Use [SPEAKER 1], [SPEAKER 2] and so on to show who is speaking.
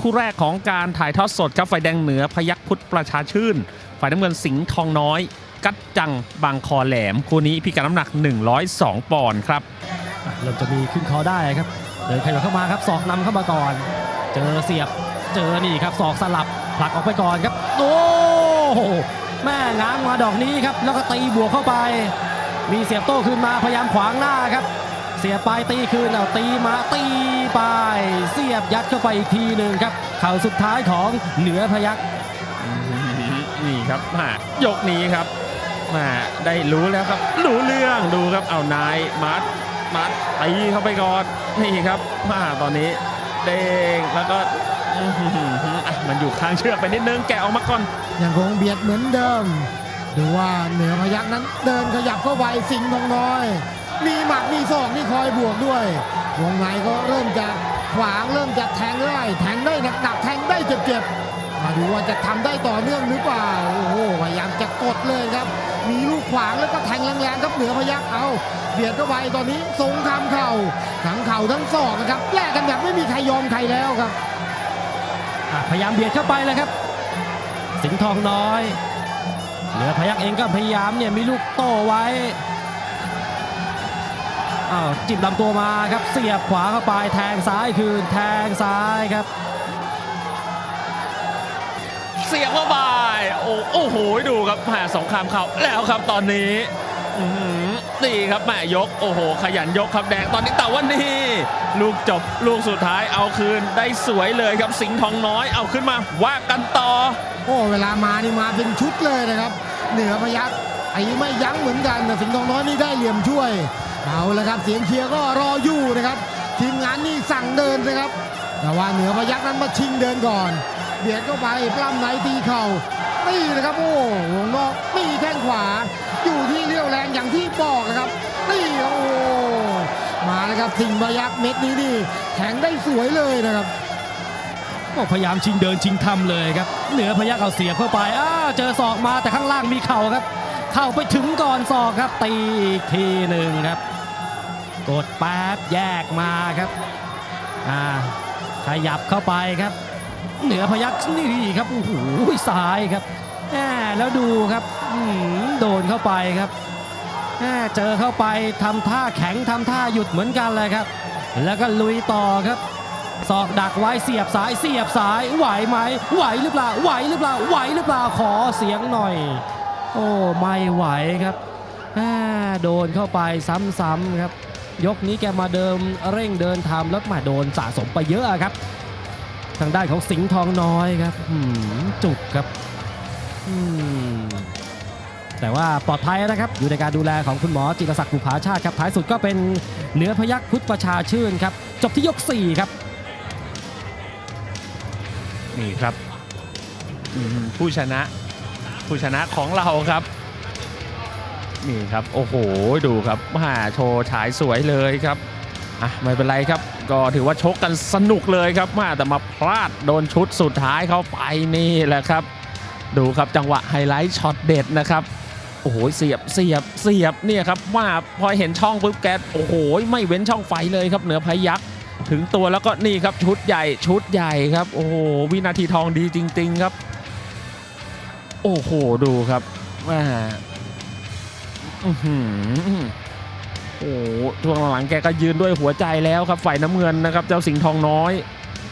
[SPEAKER 1] คู่แรกของการถ่ายทอดสดครับไฟแดงเหนือพยัคฆ์พุทธประชาชื่น ฝ่ายน้ำเงินสิงห์ทองน้อย กัดจังบางคอแหลม คู่นี้พิกัดน้ำหนัก 102 ปอนด์ครับ
[SPEAKER 2] เริ่มจะมีขึ้นคอได้ครับ เดินขยับเข้ามาครับศอกนำเข้ามาก่อน เจอเสียบเจอนี่ครับศอกสลับผลักออกไปก่อนครับ โอ้โหแม่ง้างมาดอกนี้ครับ แล้วก็ตีบวกเข้าไป มีเสียบโต้ขึ้นมาพยายามขวางหน้าครับ เสียบไปตีคืนเอาตีมาตีไป เสียบยัดเข้าไปอีกทีหนึ่งครับ เข่าสุดท้ายของเหนือพยัก
[SPEAKER 1] นี่ครับมายกนี้ครับมาได้รู้แล้วครับรู้เรื่องดูครับเอานายมัดมัดตีเข้าไปก่อนนี่ครับมาตอนนี้เด้งแล้วก็อื้อหืออะมันอยู่ข้างเชือกไปนิดนึงแกะออกมาก่อน
[SPEAKER 3] ยังคงเบียดเหมือนเดิมดูว่าเหนือพยักนั้นเดินขยับเข้าไปสิงห์ทองน้อย มีหมัดมีศอกนี่คอยบวกด้วยวงในก็เริ่มจะขวางเริ่มจะแทงได้แทงได้หนักๆแทงได้เจ็บๆมาดูว่าจะทำได้ต่อเนื่องหรือเปล่าโอ้โหพยายามจะกดเลยครับ มีลูกขวางแล้วก็แทงแรงๆครับเหนือพยักเอาเบียดเข้าไปตอนนี้สงครามเข่าทั้งเข่าทั้งศอกนะครับแลกกันแบบไม่มีใครยอมใครแล้วครับ
[SPEAKER 2] พยายามเบียดเข้าไปเลยครับ สิงห์ทองน้อย เหนือพยักเองก็พยายามเนี่ยมีลูกโต้ไว้ อ้าวจิ้มลำตัวมาครับเสียบขวาเข้าไปแทงซ้ายคืนแทงซ้ายครับ
[SPEAKER 1] เสียบเข้าไปโอ้โอ้โหดูครับแหมสงครามเข่าแล้วครับตอนนี้อื้อหือนี่ครับแหมยกโอ้โห ขยันยกครับแดงตอนนี้แต่ว่านี่ลูกจบลูกสุดท้ายเอาคืนได้สวยเลยครับสิงห์ทองน้อยเอาขึ้นมาว่ากันต่อ
[SPEAKER 3] โอ้เวลามานี่มาเป็นชุดเลยนะครับ เหนือพยักไอ้ไม่ยั้งเหมือนกันแต่สิงห์ทองน้อยนี่ได้เหลี่ยมช่วย เอาละครับเสียงเชียร์ก็รออยู่นะครับ ทีมงานนี่สั่งเดินนะครับ แต่ว่าเหนือพยักนั้นมาชิงเดินก่อนเบียดเข้าไปปล้ำไหนตีเข่านี่นะครับโอ้วงนอกมีแข้งขวา อยู่ที่เรี่ยวแรงอย่างที่บอกนะครับนี่โอ้มาแล้วครับสิงพยักเม็ดนี้นี่แข็งได้สวยเลยนะครับ
[SPEAKER 2] ก็พยายามชิงเดินชิงทำเลยครับ เหนือพยักเอาเสียบเข้าไปอ้าเจอศอกมาแต่ข้างล่างมีเข่าครับ เข้าไปถึงก่อนศอกครับ ตีอีกทีหนึ่งครับ กดแป๊บแยกมาครับอ่าขยับเข้าไปครับ เหนือพยักนี่ครับโอ้โหซ้ายครับแหมแล้วดูครับอื้อหือโดนเข้าไปครับแหมเจอเข้าไปทำท่าแข็งทำท่าหยุดเหมือนกันเลยครับ แล้วก็ลุยต่อครับศอกดักไว้เสียบซ้ายเสียบซ้ายไหวไหมไหวหรือเปล่าไหวหรือเปล่าไหวหรือเปล่าขอเสียงหน่อย โอ้ไม่ไหวครับโดนเข้าไปซ้ำๆครับ ยกนี้แกมาเดิมเร่งเดินทำแล้วมาโดนสะสมไปเยอะครับ ทางด้านของสิงห์ทองน้อยครับจุกครับแต่ว่าปลอดภัยนะครับ อยู่ในการดูแลของคุณหมอจิตรศักดิ์บุภาชาติครับท้ายสุดก็เป็นเหนือพยักพุทธประชาชื่นครับ จบที่ยก 4 ครับ
[SPEAKER 1] นี่ครับผู้ชนะ ผู้ชนะของเราครับ นี่ครับโอ้โหดูครับมาโชว์ฉายสวยเลยครับอะไม่เป็นไรครับ ก็ถือว่าชกกันสนุกเลยครับมาแต่มาพลาดโดนชุดสุดท้ายเข้าไปนี่แหละครับ ดูครับจังหวะไฮไลท์ช็อตเด็ดนะครับโอ้โหเสียบเสียบเสียบเนี่ยครับมาพอเห็นช่องปุ๊บแกโอ้โหไม่เว้นช่องไฟเลยครับเหนือพยักถึงตัวแล้วก็นี่ครับชุดใหญ่ชุดใหญ่ครับ โอ้โหวินาทีทองดีจริง ๆ ครับ โอ้โห ดูครับว่าโอ้โหช่วงหลังแกก็ยืนด้วยหัวใจแล้วครับ ฝ่ายน้ำเงินนะครับ เจ้าสิงห์ทองน้อย